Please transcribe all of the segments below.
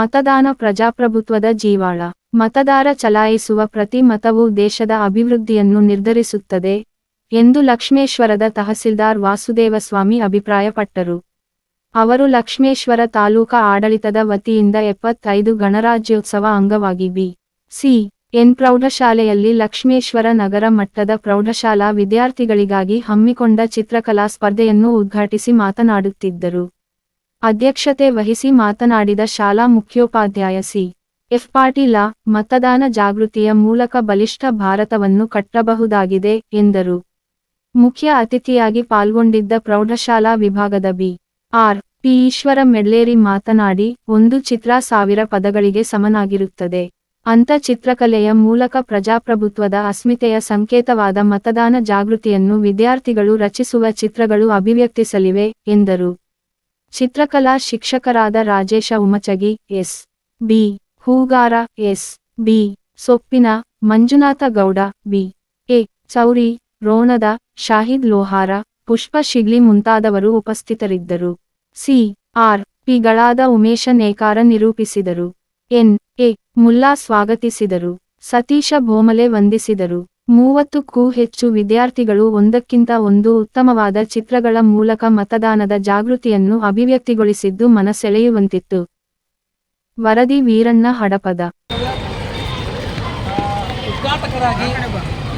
ಮತದಾನ ಪ್ರಜಾಪ್ರಭುತ್ವದ ಜೀವಾಳ. ಮತದಾರ ಚಲಾಯಿಸುವ ಪ್ರತಿ ಮತವು ದೇಶದ ಅಭಿವೃದ್ಧಿಯನ್ನು ನಿರ್ಧರಿಸುತ್ತದೆ ಎಂದು ಲಕ್ಷ್ಮೇಶ್ವರದ ತಹಸೀಲ್ದಾರ್ ವಾಸುದೇವಸ್ವಾಮಿ ಅಭಿಪ್ರಾಯಪಟ್ಟರು. ಅವರು ಲಕ್ಷ್ಮೇಶ್ವರ ತಾಲೂಕಾ ಆಡಳಿತದ ವತಿಯಿಂದ ಎಪ್ಪತ್ತೈದು ಗಣರಾಜ್ಯೋತ್ಸವ ಅಂಗವಾಗಿ ಬಿ ಸಿ. ಎನ್. ಪ್ರೌಢಶಾಲೆಯಲ್ಲಿ ಲಕ್ಷ್ಮೇಶ್ವರ ನಗರ ಮಟ್ಟದ ಪ್ರೌಢಶಾಲಾ ವಿದ್ಯಾರ್ಥಿಗಳಿಗಾಗಿ ಹಮ್ಮಿಕೊಂಡ ಚಿತ್ರಕಲಾ ಸ್ಪರ್ಧೆಯನ್ನು ಉದ್ಘಾಟಿಸಿ ಮಾತನಾಡುತ್ತಿದ್ದರು. ಅಧ್ಯಕ್ಷತೆ ವಹಿಸಿ ಮಾತನಾಡಿದ ಶಾಲಾ ಮುಖ್ಯೋಪಾಧ್ಯಾಯ ಸಿ. ಎಫ್. ಪಾಟೀಲ, ಮತದಾನ ಜಾಗೃತಿಯ ಮೂಲಕ ಬಲಿಷ್ಠ ಭಾರತವನ್ನು ಕಟ್ಟಬಹುದಾಗಿದೆ, ಎಂದರು. ಮುಖ್ಯ ಅತಿಥಿಯಾಗಿ ಪಾಲ್ಗೊಂಡಿದ್ದ ಪ್ರೌಢಶಾಲಾ ವಿಭಾಗದ B. R. P. Eshwara Medleri ಮಾತನಾಡಿ, ಒಂದು ಚಿತ್ರ ಸಾವಿರ ಪದಗಳಿಗೆ ಸಮನಾಗಿರುತ್ತದೆ. ಅಂತ ಚಿತ್ರಕಲೆಯ ಮೂಲಕ ಪ್ರಜಾಪ್ರಭುತ್ವದ ಅಸ್ಮಿತೆಯ ಸಂಕೇತವಾದ ಮತದಾನ ಜಾಗೃತಿಯನ್ನು ವಿದ್ಯಾರ್ಥಿಗಳು ರಚಿಸುವ ಚಿತ್ರಗಳು ಅಭಿವ್ಯಕ್ತಿಸಲಿವೆ, ಎಂದರು. ಚಿತ್ರಕಲಾ ಶಿಕ್ಷಕರಾದ Rajesha Umachagi, S. B. Hoogara, S. B. Soppina, Manjunatha Gowda, B. A. Chowri, ರೋಣದ, Shahid Lohara, Pushpa Shigli ಮುಂತಾದವರು ಉಪಸ್ಥಿತರಿದ್ದರು. ಸಿ. ಆರ್. ಪಿಗಳಾದ ಉಮೇಶ ನೇಕಾರ ನಿರೂಪಿಸಿದರು. ಎನ್. ಎ. ಮುಲ್ಲಾ ಸ್ವಾಗತಿಸಿದರು. ಸತೀಶ ಭೋಮಲೆ ವಂದಿಸಿದರು. ಮೂವತ್ತಕ್ಕೂ ಹೆಚ್ಚು ವಿದ್ಯಾರ್ಥಿಗಳು ಒಂದಕ್ಕಿಂತ ಒಂದು ಉತ್ತಮವಾದ ಚಿತ್ರಗಳ ಮೂಲಕ ಮತದಾನದ ಜಾಗೃತಿಯನ್ನು ಅಭಿವ್ಯಕ್ತಿಗೊಳಿಸಿದ್ದು ಮನಸೆಳೆಯುವಂತಿತ್ತು. ವರದಿ ವೀರಣ್ಣ ಹಡಪದ. ಉದ್ಘಾಟಕರಾಗಿ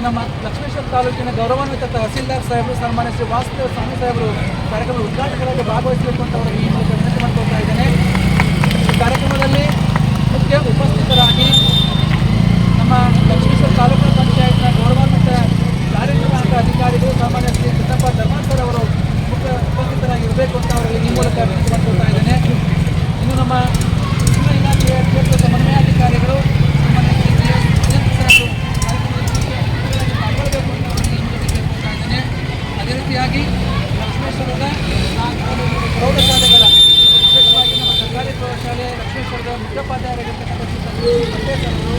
ನಮ್ಮ ಲಕ್ಷ್ಮೇಶ್ವರ ತಾಲೂಕಿನ ಗೌರವಾನ್ವಿತ ತಹಸೀಲ್ದಾರ್ ಸಾಹೇಬರು, ಸನ್ಮಾನ್ಯ ಶ್ರೀ ವಾಸುದೇವ ಸ್ವಾಮಿ ಸಾಹೇಬರು ಕಾರ್ಯಕ್ರಮದ ಉದ್ಘಾಟಕರಾಗಿ ಭಾಗವಹಿಸಬೇಕು ಅಂತ ಅವರ ಈ ಮೂಲಕ ವಿನಂತಿ ಮಾಡ್ಕೊಳ್ತಾ ಇದ್ದೇನೆ ಈ ಕಾರ್ಯಕ್ರಮದಲ್ಲಿ ಮುಖ್ಯ ಉಪಸ್ಥಿತರಾಗಿ ನಮ್ಮ ಲಕ್ಷ್ಮೇಶ್ವರ ತಾಲೂಕು ಪಂಚಾಯತ್ನ ಗೌರವಾನ್ವಿತ ಕಾರ್ಯನಿರ್ವಾಹಕ ಅಧಿಕಾರಿಗಳು ಸಾಮಾನ್ಯ ಶ್ರೀ ಕೃಷ್ಣಪ್ಪ ಧರ್ಮಾನ್ ಸರ್ ಅವರು ಮುಖ್ಯ ಉಪಸ್ಥಿತರಾಗಿರಬೇಕು ಅಂತ ಅವರಿಗೆ ಈ ಮೂಲಕ ಮಾಡ್ಕೊಳ್ತಾ ಇದ್ದೇನೆ. ಇನ್ನು ನಮ್ಮ ಇಲಾಖೆಯ ಕ್ಷೇತ್ರ ಸಮನ್ವಯಾಧಿಕಾರಿಗಳು ಅಧಿಕಾರಿಗಳು Shri G S Anant sir ಅವರು ಪಾಲ್ಗೊಳ್ಬೇಕು ಅಂತ ಅವರಿಗೆ ಈ ಮೂಲಕ ಕೇಳ್ಕೊಳ್ತಾ ಇದ್ದೇನೆ. ಅದೇ ರೀತಿಯಾಗಿ ಲಕ್ಷ್ಮೇಶ್ವರದ ಪ್ರೌಢಶಾಲೆಗಳ ವಿಶೇಷವಾಗಿ ನಮ್ಮ ಸರ್ಕಾರಿ ಪ್ರೌಢಶಾಲೆ ಲಕ್ಷ್ಮೇಶ್ವರದ ಮುಖ್ಯೋಪಾಧ್ಯಾಯರಾಗಿರ್ತಕ್ಕಂಥ ಪಟೇಲ್ ಅವರು